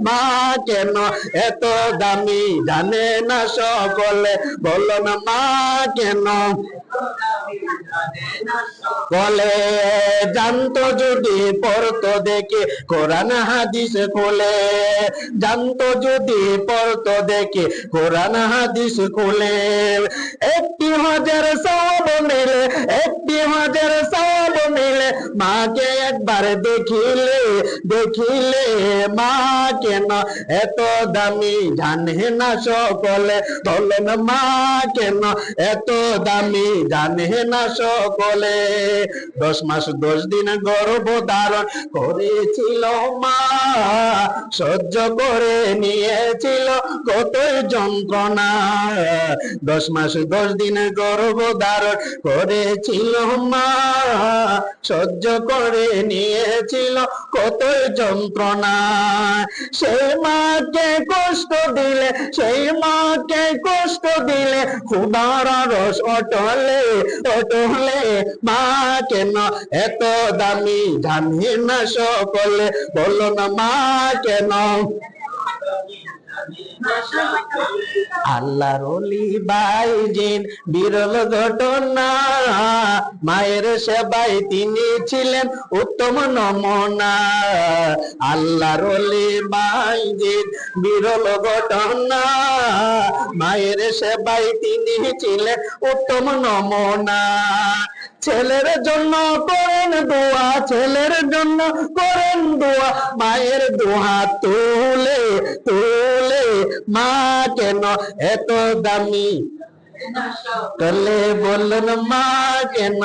মা কেন এত দামি, জানে না সকলে। বলো না মা। কেন বলে, জানতো যদি পড়তো দেখে, কোরআন হাদিস খোলে। জানতো যদি পড়তো দেখে, কোরআন হাদিস খোলে। একটি হাজার সব মিলে, একটি হাজার মাকে একবার দেখিলে দেখিলে মা কেন এত দামি? জানে না সকলে, বলেন মা কেন এত দামি? জানে না সকলে। দশ মাস, দশ দিন গর্ভ ধারণ করেছিল মা, সহ্য করে নিয়েছিল কত যন্ত্রণা। দশ মাস, দশ দিন গর্ভ ধারণ করেছিল মা, সহ্য করে নিয়েছিল কত যন্ত্রণা। সেই মাকে কষ্ট দিলে, সেই মাকে কষ্ট দিলে খুদার রস অটলে অটলে। মা, কেন এত দামি জানি না সকলে? বলো না মা, কেন? আল্লাহর অলি বাইজিন বিরল ঘটনা। মায়ের সেবাই তিনি ছিলেন উত্তম নমনা। আল্লাহর অলি বাইজিন বিরল ঘটনা। মায়ের সেবাই তিনি ছিলেন উত্তম নমনা। ছেলের জন্য করেন দোয়া, ছেলের জন্য করেন দোয়া। মায়ের দোয়া তুলে তুলে মা কেন এত দামি? তলে বললেন মা কেন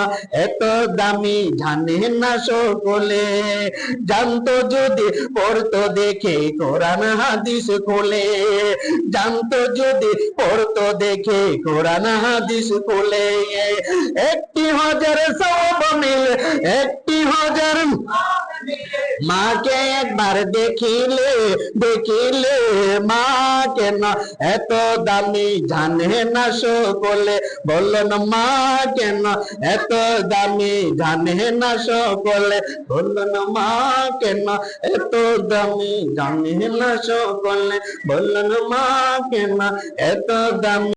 এত দামি? জানে না সকলে। জানতো যদি পড়তো দেখে, কোরআন হাদিস খোলে। জানতো যদি পড়তো দেখে, কোরআন হাদিস খোলে। একটি হাজার সব মিলে, একটি হাজার। মাকে একবার দেখিলে দেখিলে মা কেন এত দামি জানে না সকলে বললেন মা কেন এত দামি জানে না সকলে বললেন মা কেন এত দামি জানে না সকলে বললেন মা কেন এত দামি